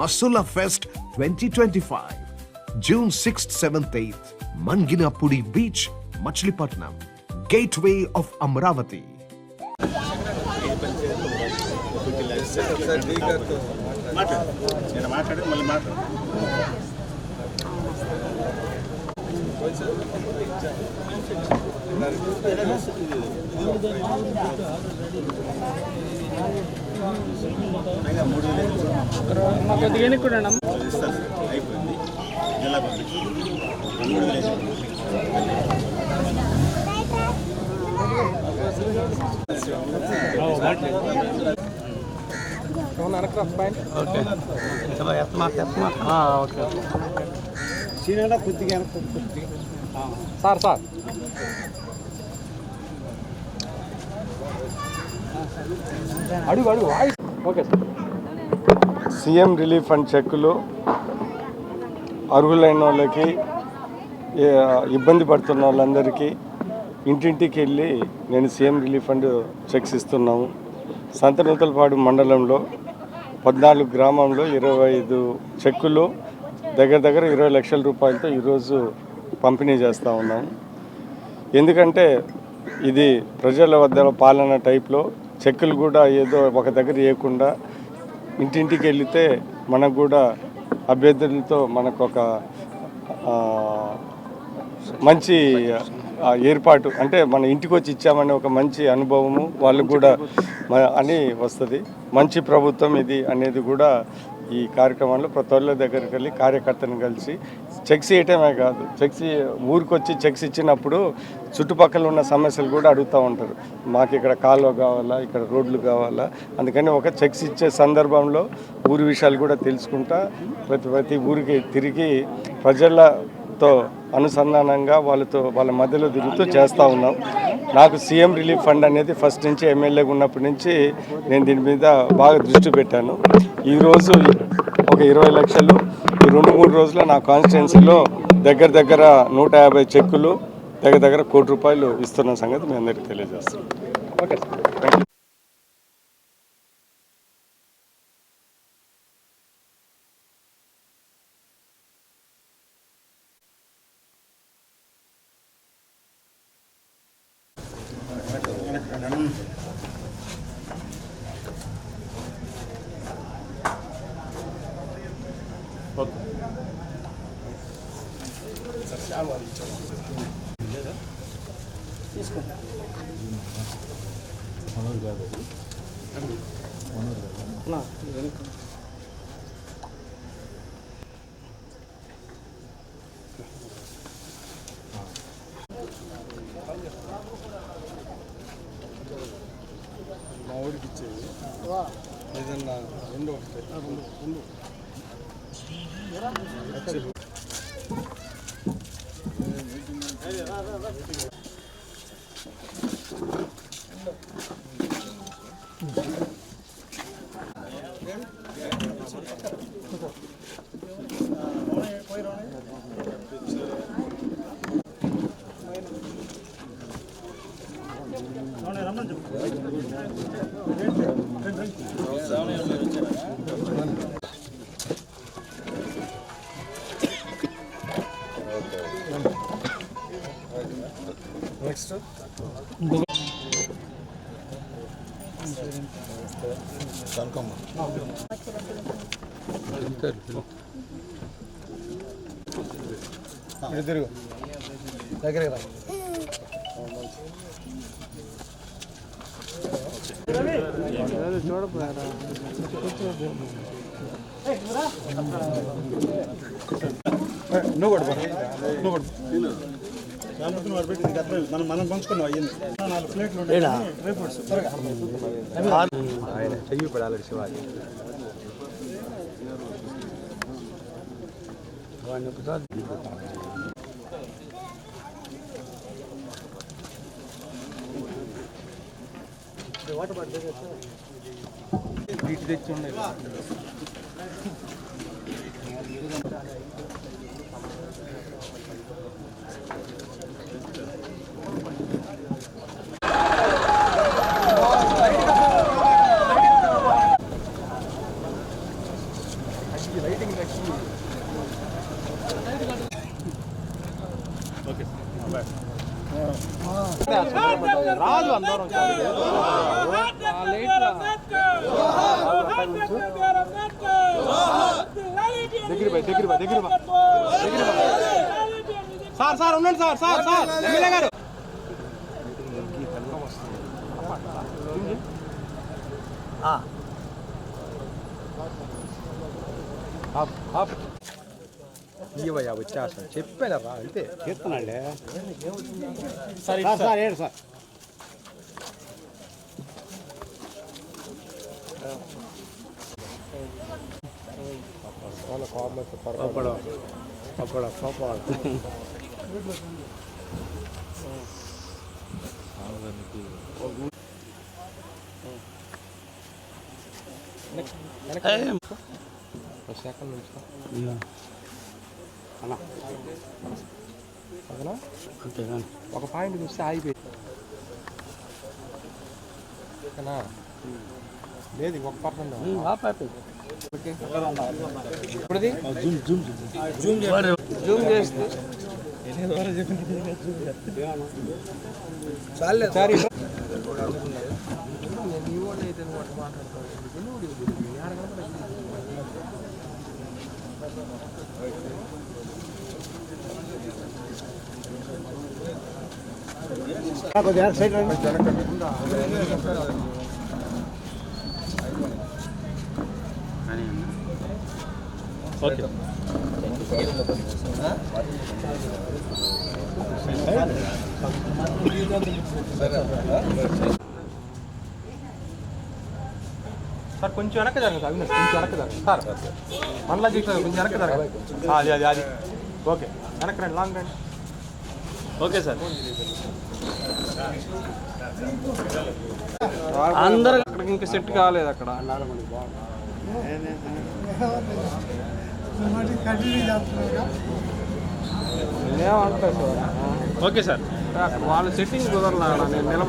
Masula Fest 2025. June 6th, 7th, 8th. Manginapudi Beach, Machilipatnam. Gateway of Amravati. కొద్దిగా కూడా అయిపోయింది జిల్లా మూడు వేలు సార్ సార్. అడుగు అడుగు okay sir CM relief fund చెక్కులు అర్హులైన వాళ్ళకి ఇబ్బంది పడుతున్న వాళ్ళందరికీ ఇంటింటికి వెళ్ళి నేను సీఎం రిలీఫ్ ఫండ్ చెక్స్ ఇస్తున్నాము. సంతనూతలపాడు మండలంలో పద్నాలుగు గ్రామంలో ఇరవై ఐదు చెక్కులు దగ్గర దగ్గర ఇరవై లక్షల రూపాయలతో ఈరోజు పంపిణీ చేస్తూ ఉన్నాము ఎందుకంటే ఇది ప్రజల వద్ద పాలన టైప్లో చెక్కులు కూడా ఏదో ఒక దగ్గర వేయకుండా ఇంటింటికి వెళితే మనకు కూడా అభ్యర్థులతో మనకు ఒక మంచి ఏర్పాటు అంటే మన ఇంటికి వచ్చి ఇచ్చామనే ఒక మంచి అనుభవము వాళ్ళకు కూడా అని వస్తుంది. మంచి ప్రభుత్వం ఇది అనేది కూడా ఈ కార్యక్రమంలో ప్రతి ఒళ్ళ దగ్గరికి వెళ్ళి కార్యకర్తను కలిసి చెక్స్ ఇవ్వటమే కాదు. చెక్స్ ఊరికి వచ్చి చెక్స్ ఇచ్చినప్పుడు చుట్టుపక్కల ఉన్న సమస్యలు కూడా అడుగుతూ ఉంటారు. మాకు ఇక్కడ కాలువ కావాలా ఇక్కడ రోడ్లు కావాలా? అందుకని ఒక చెక్స్ ఇచ్చే సందర్భంలో ఊరి విషయాలు కూడా తెలుసుకుంటా ప్రతి ప్రతి ఊరికి తిరిగి ప్రజలతో అనుసంధానంగా వాళ్ళతో వాళ్ళ మధ్యలో తిరుగుతూ చేస్తూ ఉన్నాం. నాకు సీఎం రిలీఫ్ ఫండ్ అనేది ఫస్ట్ నుంచి ఎమ్మెల్యేగా ఉన్నప్పటి నుంచి నేను దీని మీద బాగా దృష్టి పెట్టాను. ఈరోజు ఒక ఇరవై లక్షలు రెండు మూడు రోజుల నా కాన్స్టిట్యున్సీలో దగ్గర దగ్గర నూట యాభై చెక్కులు దగ్గర దగ్గర కోటి రూపాయలు ఇస్తున్న సంగతి మీ అందరికీ తెలియజేస్తాను ఓకే సార్ మా ఊరికి ఇచ్చేది ఏదన్నా రెండు ఒకటి రెండు నెక్స్ట్ తిరుగు దగ్గరికి రా నువ్వు కూడా నువ్వు కూడా మనం మనం పంచుకున్నాం అయ్యింది. నాలుగు ప్లేట్లు త్వరగా ఇటు తెచ్చి ఉండే. రాదు అందరం దగ్గర దగ్గర దగ్గర దగ్గర సార్ సార్ ఉండండి సార్ సార్ సార్ ఎమ్మెల్యే గారు ఆప్, ఆప్. ఇయ్యవయ్యా వచ్చేస్తా చెప్పాను రా అంతే. చెప్తున్నాండి sir sir sir pappadam pappadam pappadam second నుంచి అన్నా అదనా ఒక పాయింట్ చూస్తే ఆగిపోయి ఓకేనా లేదు ఒక పర్సెంట్ ఓకే ఇప్పుడుది జూమ్ చేస్తే చాలే సార్ ఓకే సార్ కొంచెం వెనక్కి జరగదు అవినాష్ కొంచెం వెనక్కి జరగదు. సార్ మళ్ళీ చూసారు కొంచెం వెనక్కి జరగదు. అది అది అది. ఓకే. వెనక్కి రండి లాంగ్ రండి. Okay sir. అందరూ అక్కడికి ఇంకా సెట్ కాలేదు అక్కడ. ఏమంటారు? సార్. Okay sir. వాళ్ళ సెట్టింగ్ కుదరలా నేను నిలబడి